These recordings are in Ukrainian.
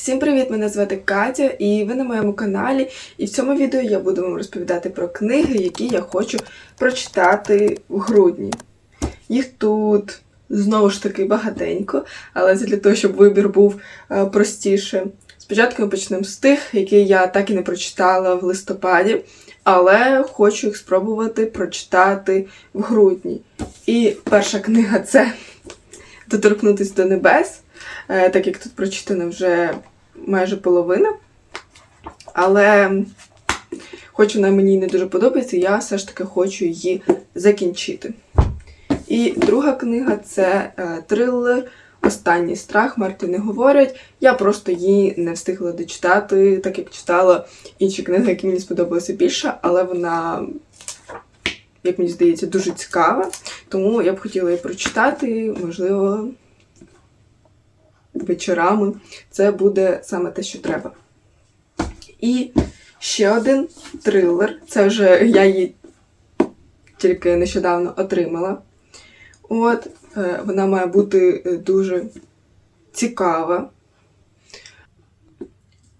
Всім привіт! Мене звати Катя, і ви на моєму каналі. І в цьому відео я буду вам розповідати про книги, які я хочу прочитати в грудні. Їх тут знову ж таки багатенько, але для того, щоб вибір був е, простіше. Спочатку ми почнемо з тих, які я так і не прочитала в листопаді, але хочу їх спробувати прочитати в грудні. І перша книга це Доторкнутись до небес. Е, так як тут прочитана вже майже половина. Але хоч вона мені не дуже подобається, я все ж таки хочу її закінчити. І друга книга це е, трилер Останній страх Марти не говорять. Я просто її не встигла дочитати, так як читала інші книги, які мені сподобалися більше, але вона, як мені здається, дуже цікава. Тому я б хотіла її прочитати, можливо, вечорами. Це буде саме те, що треба. І ще один трилер. Це вже я її тільки нещодавно отримала. От, е, вона має бути е, дуже цікава.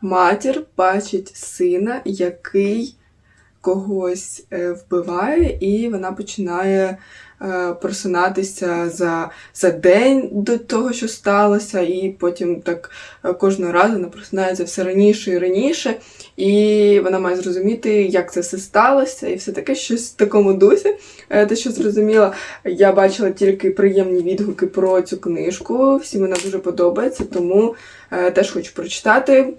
Матір бачить сина, який когось е, вбиває, і вона починає просинатися за, за день до того, що сталося, і потім так е, кожного разу вона просинається все раніше і раніше, і вона має зрозуміти, як це все сталося, і все таке щось в такому дусі. Е, Те, що зрозуміла, я бачила тільки приємні відгуки про цю книжку. Всім вона дуже подобається, тому е, теж хочу прочитати.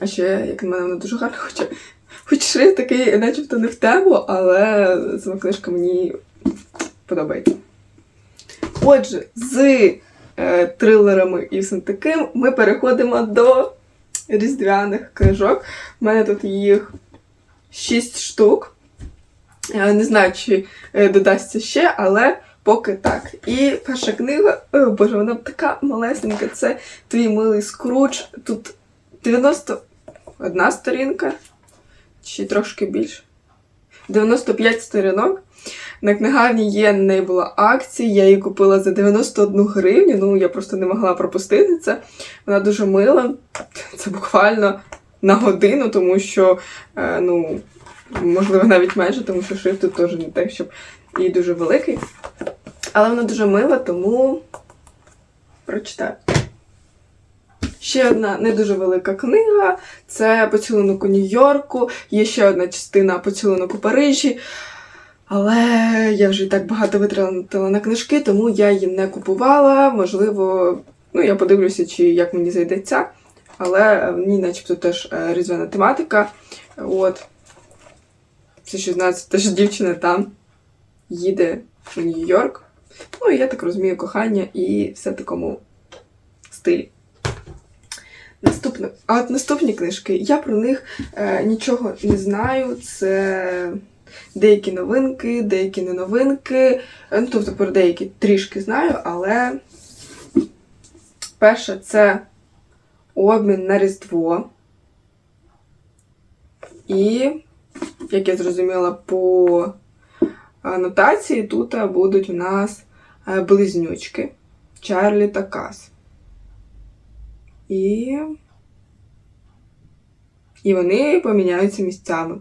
А ще, як на мене, вона дуже гарна, хоча Хоч шрифт такий, начебто не в тему, але сама книжка мені подобається. Отже, з е, трилерами і всім таким ми переходимо до різдвяних книжок. У мене тут їх 6 штук. Я не знаю, чи е, додасться ще, але поки так. І перша книга, о боже, вона така малесенька, це твій милий скрудж. Тут 91 сторінка чи трошки більше. 95 сторінок. На книгарні є неї була акція, я її купила за 91 гривню, ну я просто не могла пропустити це. Вона дуже мила. Це буквально на годину, тому що, е, ну, можливо, навіть майже, тому що шрифт тут теж не те, щоб і дуже великий. Але вона дуже мила, тому прочитаю. Ще одна не дуже велика книга це поцілунок у Нью-Йорку. Є ще одна частина поцілунок у Парижі. Але я вже і так багато витратила на книжки, тому я її не купувала. Можливо, ну я подивлюся, чи як мені зайдеться. Але в ній, начебто, теж е, різдвяна тематика. От. Це 16, теж дівчина там їде в Нью-Йорк. Ну, і я так розумію, кохання і все такому стилі. Наступне. А от наступні книжки, я про них е, нічого не знаю. Це деякі новинки, деякі не новинки. Е, Ну, тобто про деякі трішки знаю, але перше це обмін на Різдво. І, як я зрозуміла по анотації, тут будуть у нас е, близнючки Чарлі та Кас. І. І вони поміняються місцями.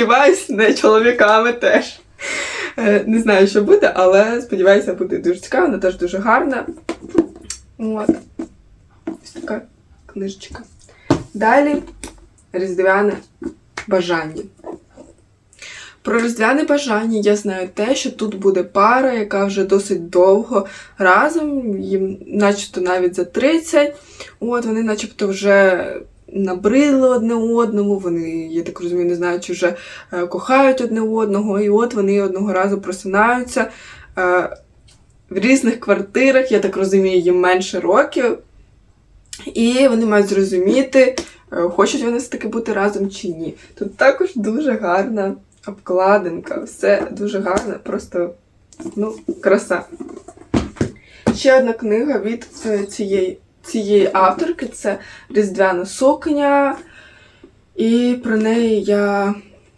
Сподіваюсь, не чоловіками теж. Е, Не знаю, що буде, але сподіваюся, буде дуже цікаво, вона теж дуже гарна. От. Ось така книжечка. Далі різдвяне бажання. Про різдвяне бажання я знаю те, що тут буде пара, яка вже досить довго разом, їм начебто навіть за 30. От вони начебто вже набрили одне одному, вони, я так розумію, не знаю, чи вже е, кохають одне одного, і от вони одного разу просинаються е, в різних квартирах, я так розумію, їм менше років. І вони мають зрозуміти, е, хочуть вони все-таки бути разом чи ні. Тут також дуже гарна обкладинка, все дуже гарне, просто ну, краса. Ще одна книга від цієї, цієї авторки це Різдвяна сукня. І про неї я,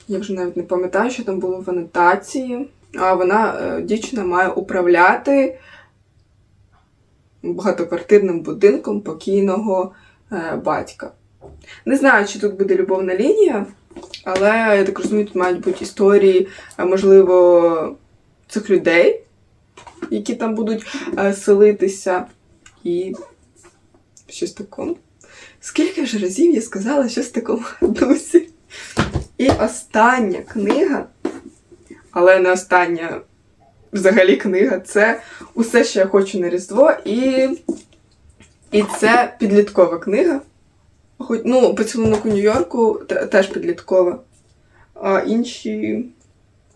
я вже навіть не пам'ятаю, що там було в анотації. А вона, е, дівчина, має управляти багатоквартирним будинком покійного е, батька. Не знаю, чи тут буде любовна лінія, але я так розумію, тут мають бути історії, е, можливо, цих людей, які там будуть селитися, і щось такому. Скільки ж разів я сказала щось такому дусі? І остання книга, але не остання взагалі книга, це усе, що я хочу на Різдво, і, і це підліткова книга. Хоч, ну, поцілунок у Нью-Йорку теж підліткова. А інші,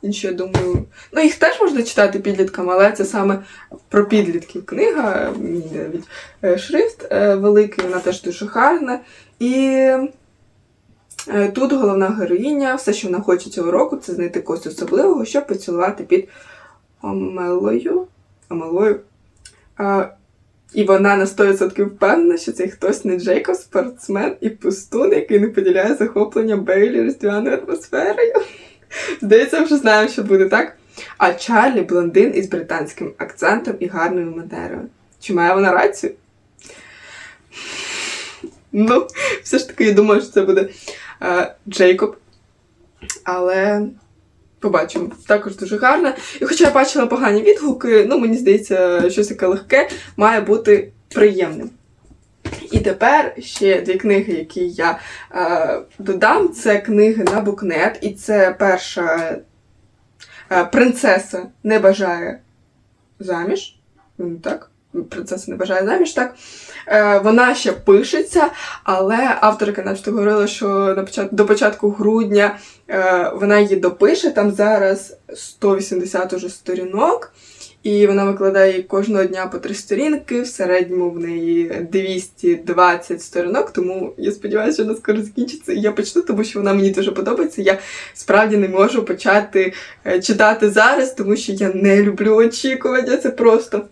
інші, я думаю, ну їх теж можна читати підліткам, але це саме про підлітків книга. Мені навіть е, шрифт е, великий, вона теж дуже гарна. І е, тут головна героїня, все, що вона хоче цього року, це знайти когось особливого, щоб поцілувати під Омелою. Омелою. І вона на 100% впевнена, що цей хтось не Джейкоб, спортсмен і пустун, який не поділяє захоплення Бейлі різдвяною атмосферою. Здається, вже знаємо, що буде так. А Чарлі блондин із британським акцентом і гарною манерою. Чи має вона рацію? Ну, все ж таки, я думаю, що це буде е, Джейкоб. Але побачимо. Також дуже гарна. І хоча я бачила погані відгуки, ну мені здається, щось таке легке має бути приємним. І тепер ще дві книги, які я е, додам, це книги на букнет, і це перша е, принцеса не бажає заміж. Так? Принцеса не бажає заміж, так. Е, вона ще пишеться, але авторка начебто говорила, що на почат... до початку грудня е, вона її допише. Там зараз 180 уже сторінок, і вона викладає кожного дня по три сторінки. В середньому в неї 220 сторінок, тому я сподіваюся, що вона скоро закінчиться. І я почну, тому що вона мені дуже подобається. Я справді не можу почати е, читати зараз, тому що я не люблю очікування. Це просто.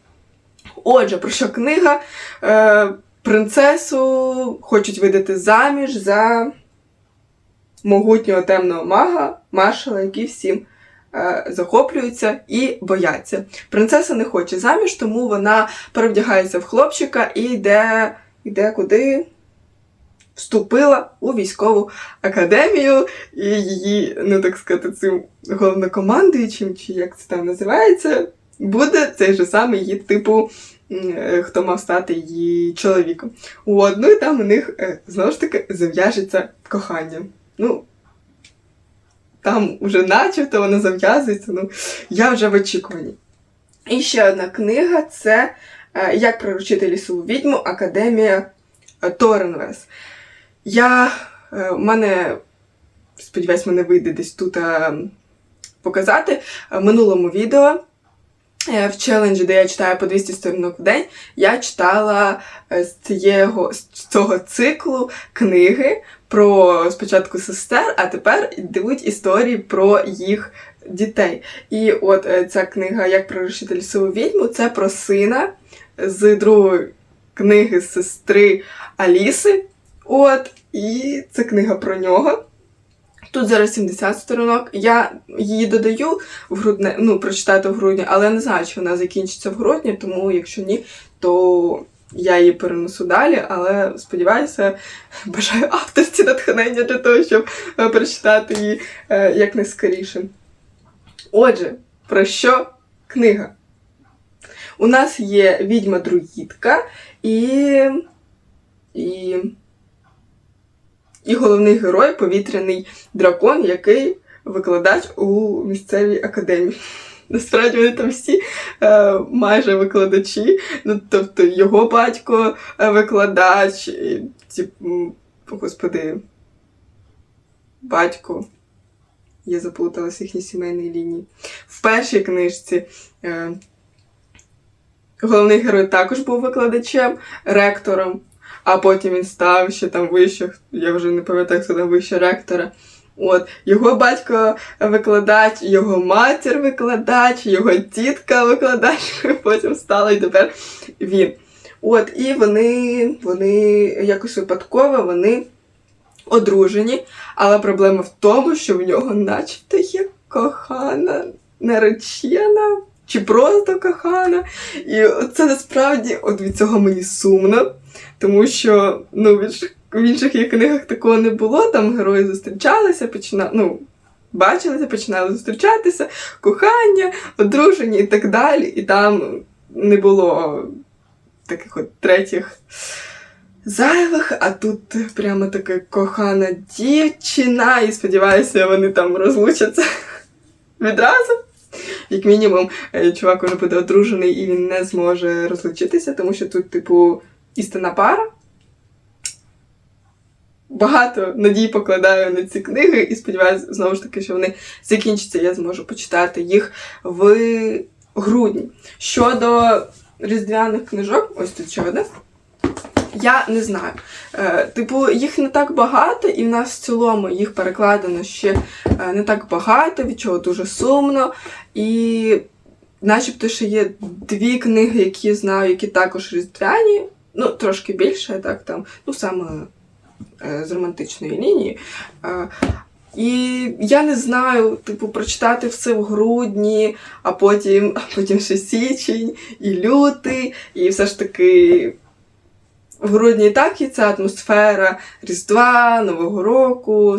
Отже, про що книга? Е, принцесу хочуть видати заміж за могутнього темного мага, маршала, який всім захоплюються і бояться. Принцеса не хоче заміж, тому вона перевдягається в хлопчика і йде, йде куди? Вступила у військову академію, і її, ну так сказати, цим головнокомандуючим, чи як це там називається, буде цей же самий її типу, е, хто мав стати її чоловіком. От, ну і там у них е, знову ж таки зав'яжеться кохання. Ну, там уже начебто воно зав'язується, ну я вже в очікуванні. І ще одна книга це е, Як приручити лісову відьму Академія е, Торенвес. Я е, в мене, сподіваюсь, мене вийде десь тут показати в минулому відео. Е, В челенджі, де я читаю по 200 сторінок в день, я читала е, з цього, з цього циклу книги про спочатку сестер, а тепер йдуть історії про їх дітей. І от е, ця книга Як приручити лісову відьму це про сина з другої книги сестри Аліси. От, і це книга про нього. Тут зараз 70 сторінок. Я її додаю в грудне, ну, прочитати в грудні, але не знаю, чи вона закінчиться в грудні, тому якщо ні, то я її перенесу далі, але сподіваюся, бажаю авторці натхнення для того, щоб е, прочитати її е, якнайскоріше. Отже, про що книга? У нас є відьма-друїдка і, і, і головний герой повітряний дракон, який викладач у місцевій академії. Насправді вони там всі е, майже викладачі. Ну, тобто його батько е, викладач, і, м, господи, батько. Я заплуталась в їхній сімейній лінії. В першій книжці е, головний герой також був викладачем, ректором, а потім він став ще там вище, я вже не пам'ятаю, хто там вище ректора. От, його батько викладач, його матір викладач, його тітка викладач, потім стала і тепер він. От, і вони, вони якось випадково вони одружені, але проблема в тому, що в нього начебто є кохана наречена. чи просто кохана. І це насправді от від цього мені сумно, тому що ну, в, інших, її книгах такого не було. Там герої зустрічалися, починали, ну, бачилися, починали зустрічатися, кохання, одружені і так далі. І там не було таких от третіх зайвих, а тут прямо така кохана дівчина, і сподіваюся, вони там розлучаться відразу. Як мінімум, е, чувак вже буде одружений і він не зможе розлучитися, тому що тут, типу, істинна пара. Багато надій покладаю на ці книги і сподіваюся, знову ж таки, що вони закінчаться. Я зможу почитати їх в грудні. Щодо різдвяних книжок, ось тут ще одне. Я не знаю. Е, типу, їх не так багато, і в нас в цілому їх перекладено ще е, не так багато, від чого дуже сумно. І начебто ще є дві книги, які знаю, які також різдвяні, ну, трошки більше, так там, ну саме е, з романтичної лінії. Е, і я не знаю, типу, прочитати все в грудні, а потім, а потім ще січень, і лютий, і все ж таки в грудні так є ця атмосфера Різдва, Нового року,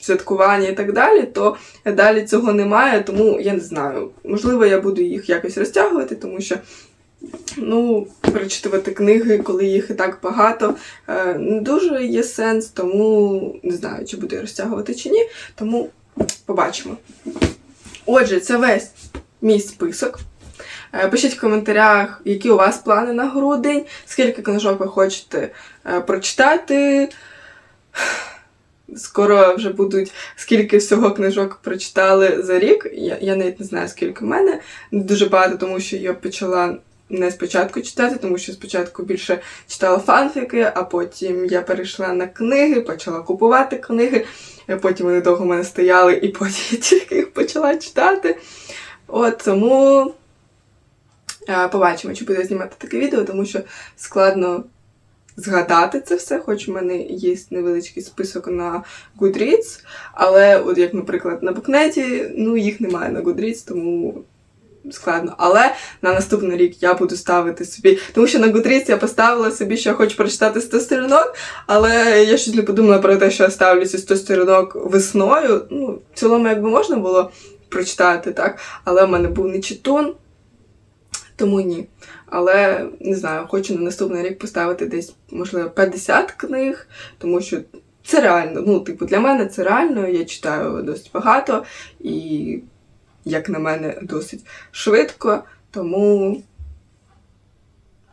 святкування і так далі, то далі цього немає, тому я не знаю. Можливо, я буду їх якось розтягувати, тому що. Ну, перечитувати книги, коли їх і так багато, е, не дуже є сенс, тому не знаю, чи буду я розтягувати чи ні. Тому побачимо. Отже, це весь мій список. Е, Пишіть в коментарях, які у вас плани на грудень, скільки книжок ви хочете е, прочитати. Скоро вже будуть скільки всього книжок прочитали за рік. Я, я навіть не знаю, скільки в мене. Не дуже багато, тому що я почала не спочатку читати, тому що спочатку більше читала фанфіки, а потім я перейшла на книги, почала купувати книги. Потім вони довго в мене стояли, і потім я тільки їх почала читати. От тому е, побачимо, чи буду знімати таке відео, тому що складно згадати це все, хоч у мене є невеличкий список на Goodreads, але, от як, наприклад, на букнеті, ну їх немає на Goodreads, тому складно. Але на наступний рік я буду ставити собі, тому що на Goodreads я поставила собі, що я хочу прочитати 100 сторінок, але я щось не подумала про те, що я ставлю ці 100 сторінок весною. Ну, в цілому, якби можна було прочитати, так, але в мене був не читун, тому ні. Але не знаю, хочу на наступний рік поставити десь, можливо, 50 книг, тому що це реально. Ну, типу, для мене це реально. Я читаю досить багато і, як на мене, досить швидко. Тому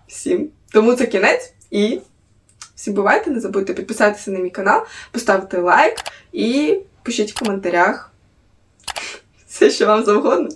всім. Тому це кінець. І всім бувайте, не забудьте підписатися на мій канал, поставити лайк і пишіть в коментарях все, що вам завгодно.